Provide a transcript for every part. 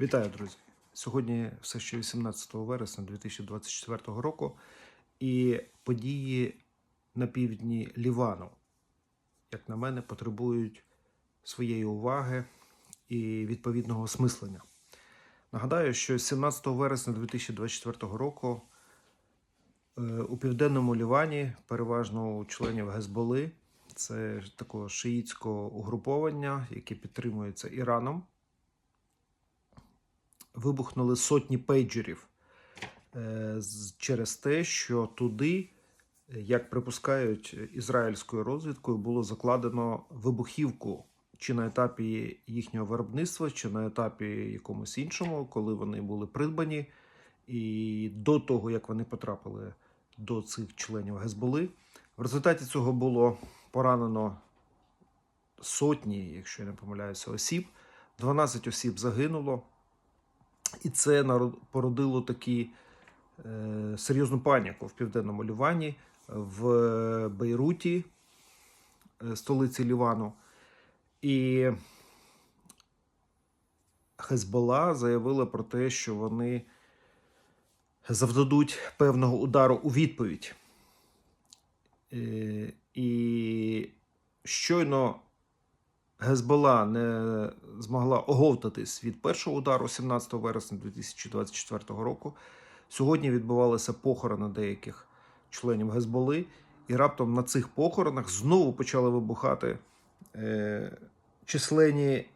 Вітаю, друзі! Сьогодні все ще 18 вересня 2024 року, і події на півдні Лівану, як на мене, потребують своєї уваги і відповідного осмислення. Нагадаю, що 17 вересня 2024 року е, у південному Лівані, переважно у членів Гезболи, це такого шиїцького угруповання, яке підтримується Іраном вибухнули сотні пейджерів е, через те, що туди, як припускають ізраїльською розвідкою, було закладено вибухівку чи на етапі їхнього виробництва, чи на етапі якомусь іншому, коли вони були придбані. І до того, як вони потрапили до цих членів Гезболи, в результаті цього було поранено сотні, якщо я не помиляюся, осіб. 12 осіб загинуло. І це породило такі е, серйозну паніку в південному Лівані, в Бейруті, е, столиці Лівану. І Хезбола заявила про те, що вони завдадуть певного удару у відповідь. Е, І щойно Гезбола не змогла оговтатись від першого удару 17 вересня 2024 року. Сьогодні відбувалися похорони деяких членів Гезболи, і раптом на цих похоронах знову почали вибухати е, численні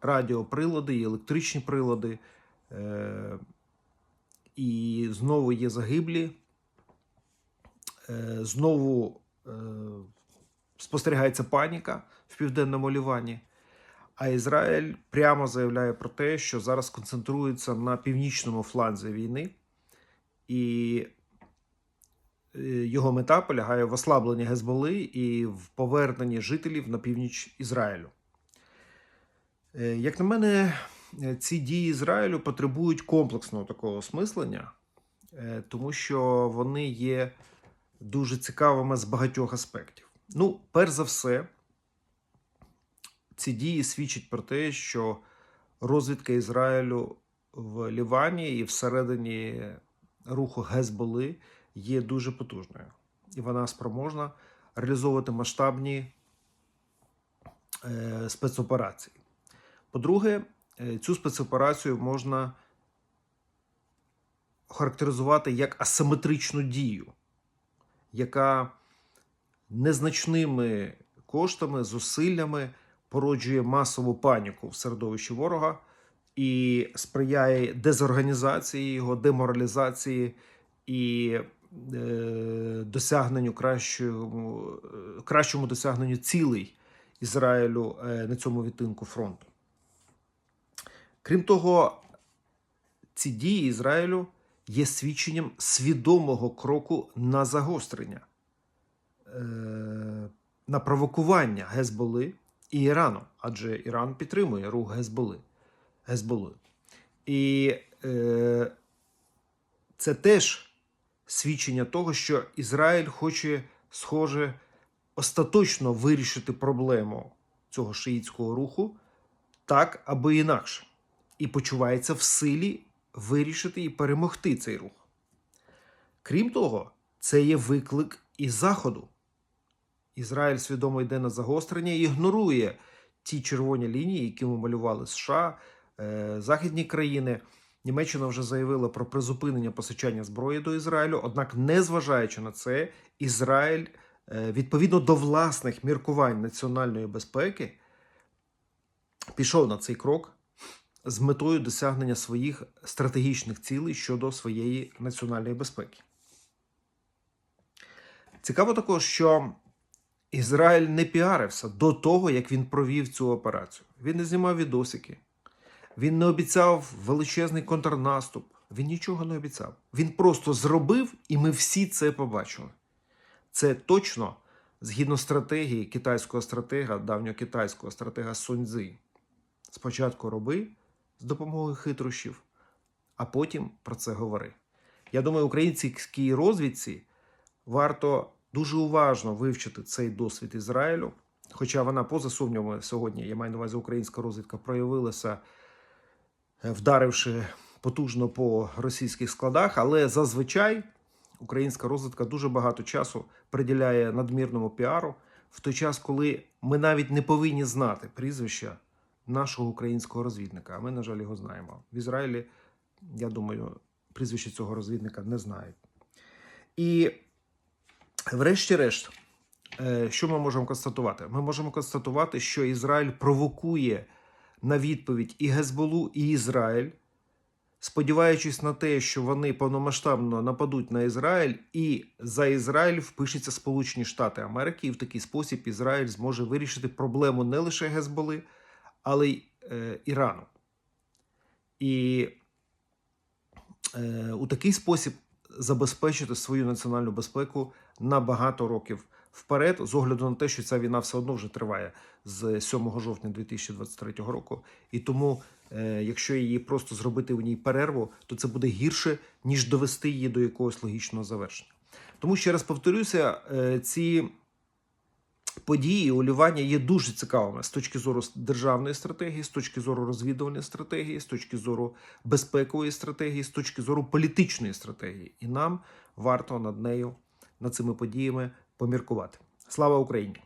радіоприлади і електричні прилади. Е, і знову є загиблі. Е, знову е, спостерігається паніка в південному Лівані. А Ізраїль прямо заявляє про те, що зараз концентрується на північному фланзі війни, і е, його мета полягає в ослабленні Гезболи і в поверненні жителів на північ Ізраїлю. Е, Як на мене, е, ці дії Ізраїлю потребують комплексного такого осмислення, тому що вони є дуже цікавими з багатьох аспектів. Ну, перш за все, ці дії свідчать про те, що розвідка Ізраїлю в Лівані і всередині руху Гезболи є дуже потужною, і вона спроможна реалізовувати масштабні е, спецоперації. По-друге, е, цю спецоперацію можна характеризувати як асиметричну дію, яка незначними коштами, зусиллями породжує масову паніку в середовищі ворога і сприяє дезорганізації його, деморалізації і е, досягненню кращому, е, кращому досягненню цілей Ізраїлю е, на цьому відтинку фронту. Крім того, ці дії Ізраїлю є свідченням свідомого кроку на загострення на провокування Гезболи і Ірану, адже Іран підтримує рух Гезболи. Гезболи. І е, це теж свідчення того, що Ізраїль хоче, схоже, остаточно вирішити проблему цього шиїцького руху так або інакше, і почувається в силі вирішити і перемогти цей рух. Крім того, це є виклик і Заходу. Ізраїль свідомо йде на загострення і ігнорує ті червоні лінії, які малювали США, е, західні країни. Німеччина вже заявила про призупинення постачання зброї до Ізраїлю. Однак, незважаючи на це, Ізраїль е, відповідно до власних міркувань національної безпеки пішов на цей крок з метою досягнення своїх стратегічних цілей щодо своєї національної безпеки. Цікаво також, що Ізраїль не піарився до того, як він провів цю операцію. Він не знімав відосики, він не обіцяв величезний контрнаступ, він нічого не обіцяв. Він просто зробив, і ми всі це побачили. Це точно згідно стратегії китайського стратега, давнього китайського стратега Суньцзи. Спочатку роби з допомогою хитрощів, а потім про це говори. Я думаю, українській розвідці варто дуже уважно вивчити цей досвід Ізраїлю хоча вона поза сумнівами сьогодні, я маю на увазі українська розвідка, проявилася, е, вдаривши потужно по російських складах, але зазвичай українська розвідка дуже багато часу приділяє надмірному піару в той час, коли ми навіть не повинні знати прізвища нашого українського розвідника. А ми, на жаль, його знаємо. В Ізраїлі, я думаю, прізвище цього розвідника не знають. І, врешті-решт, е, що ми можемо констатувати? Ми можемо констатувати, що Ізраїль провокує на відповідь і Гезболу, і Ізраїль, сподіваючись на те, що вони повномасштабно нападуть на Ізраїль, і за Ізраїль впишеться Сполучені Штати Америки, і в такий спосіб Ізраїль зможе вирішити проблему не лише Гезболи, але й е, Ірану. І е, у такий спосіб забезпечити свою національну безпеку на багато років вперед, з огляду на те, що ця війна все одно вже триває з 7 жовтня 2023 року. І тому, е, якщо її просто зробити у ній перерву, то це буде гірше, ніж довести її до якогось логічного завершення. Тому ще раз повторюся, е, ці події улювання є дуже цікавими з точки зору державної стратегії, з точки зору розвідувальної стратегії, з точки зору безпекової стратегії, з точки зору політичної стратегії. І нам варто над нею, над цими подіями поміркувати. Слава Україні!